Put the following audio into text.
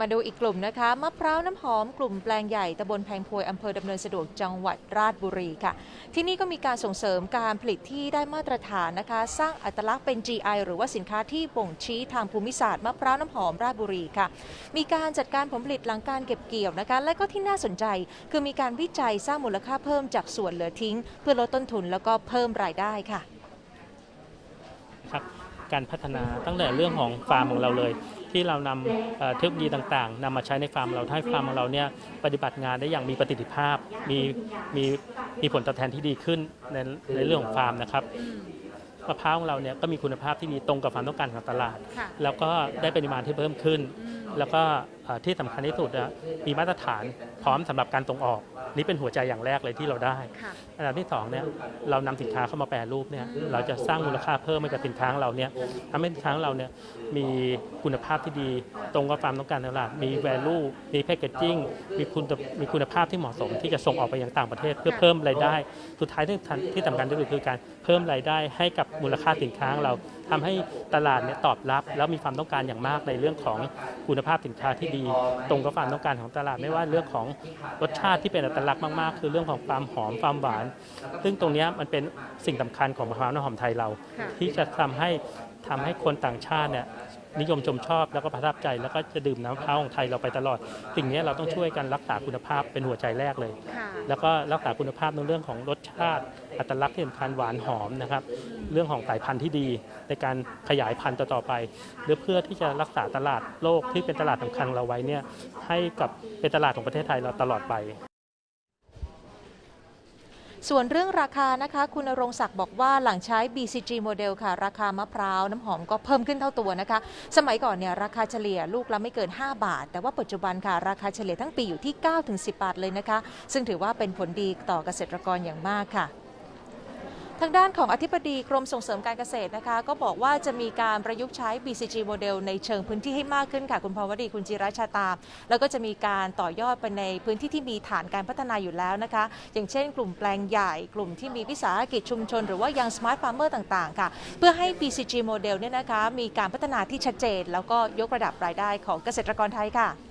มาดูอีกกลุ่มนะคะมะพร้าวน้ำหอมกลุ่มแปลงใหญ่ตำบลแพงพวยอำเภอดำเนินสะดวกจังหวัดราชบุรีค่ะ ที่นี่ก็มีการส่งเสริมการผลิตที่ได้มาตรฐานนะคะ สร้างอัตลักษณ์เป็น GI หรือว่าสินค้าที่บ่งชี้ทางภูมิศาสตร์มะพร้าวน้ำหอมราชบุรีค่ะ มีการจัดการผลผลิตหลังการเก็บเกี่ยวนะคะ และก็ที่น่าสนใจ คือมีการวิจัยสร้างมูลค่าเพิ่มจากส่วนเหลือทิ้ง เพื่อลดต้นทุนแล้วก็เพิ่มรายได้ค่ะครับการพัฒนาตั้งแต่เรื่องของฟาร์มของเราเลย ที่เรานำเอ่อเทคโนโลยีต่างๆนำมาใช้ในฟาร์มเราให้ฟาร์มของเราเนี่ยปฏิบัติงานได้อย่างมีประสิทธิภาพ มีมีมีผลตอบแทนที่ดีขึ้นในในเรื่องของฟาร์มนะครับมะพร้าวของเราเนี่ยก็มีคุณภาพที่ดีตรงกับความต้องการของตลาดค่ะแล้วก็ได้ปริมาณที่เพิ่มขึ้น แล้วก็เอ่อที่สำคัญที่สุดนะมีมาตรฐานพร้อมสำหรับการส่งออก นี่เป็นหัวใจอย่างแรกเลยที่เราได้ ค่ะ อันดับที่สองเนี่ยเรานำสินค้าเข้ามาแปรรูปเนี่ยเราจะสร้างมูลค่าเพิ่มให้กับสินค้าของเราเนี่ยทำให้สินค้าของเราเนี่ยมีคุณภาพที่ดี ตรงกับความต้องการตลาด มี value มีแพ c เกจจิ้งมีคุณมีคุณภาพที่เหมาะสมที่จะส่งออกไปยังต่างประเทศ เพื่อเพิ่มรายได้ สุดท้ายที่ทันที่สำคัญที่สุดคือการเพิ่มรายได้ให้กับมูลค่าสินค้าของเรา ทำให้ตลาดเนี่ยตอบรับ แล้วมีความต้องการอย่างมากในเรื่องของคุณภาพสินค้าที่ดี ตรงกับความต้องการของตลาดไม่ว่าเรื่องของรสชาติที่เป็นอัตลักษณ์มากๆ คือเรื่องของความหอมความหวาน ซึ่งตรงเนี้ยมันเป็นสิ่งสำคัญของมะพร้าวน้ำหอมไทยเราค่ะที่จะทำให้ทำให้คนต่างชาติเนี่ย นิยมชมชอบแล้วก็ประทับใจ แล้วก็จะดื่มน้ำมะพร้าวของไทยเราไปตลอด สิ่งเนี้ยเราต้องช่วยกันรักษาคุณภาพเป็นหัวใจแรกเลยค่ะแล้วก็รักษาคุณภาพในเรื่องของรสชาติ อัตลักษณ์ที่สำคัญหวานหอมนะครับ เรื่องของสายพันธุ์ที่ดีในการขยายพันธุ์ต่อๆไปหรือเพื่อที่จะรักษาตลาดโลกที่เป็นตลาดสำคัญของเราไว้เนี่ยให้กับเป็นตลาดของประเทศไทยเราตลอดไป ส่วนเรื่องราคานะคะคุณรงศักดิ์บอกว่าหลังใช้ BCG โมเดลค่ะ ราคามะพร้าวน้ำหอมก็เพิ่มขึ้นเท่าตัวนะคะ สมัยก่อนเนี่ยราคาเฉลี่ยลูกละไม่เกิน 5 บาท แต่ว่าปัจจุบันค่ะ ราคาเฉลี่ยทั้งปีอยู่ที่ 9-10 บาทเลยนะคะ ซึ่งถือว่าเป็นผลดีต่อเกษตรกรอย่างมากค่ะ ทางด้านของอธิบดีกรมส่งเสริมการเกษตรนะคะ ก็บอกว่าจะมีการประยุกต์ใช้ BCG โมเดลในเชิงพื้นที่ให้มากขึ้นค่ะ คุณภาวดีคุณจิราชาตา แล้วก็จะมีการต่อยอดไปในพื้นที่ที่มีฐานการพัฒนาอยู่แล้วนะคะ อย่างเช่นกลุ่มแปลงใหญ่กลุ่มที่มีวิสาหกิจชุมชน หรือว่ายังสมาร์ทฟาร์มเมอร์ต่างๆ ค่ะ เพื่อให้ BCG โมเดลเนี่ยนะคะมีการพัฒนาที่ชัดเจน แล้วก็ยกระดับรายได้ของเกษตรกรไทยค่ะ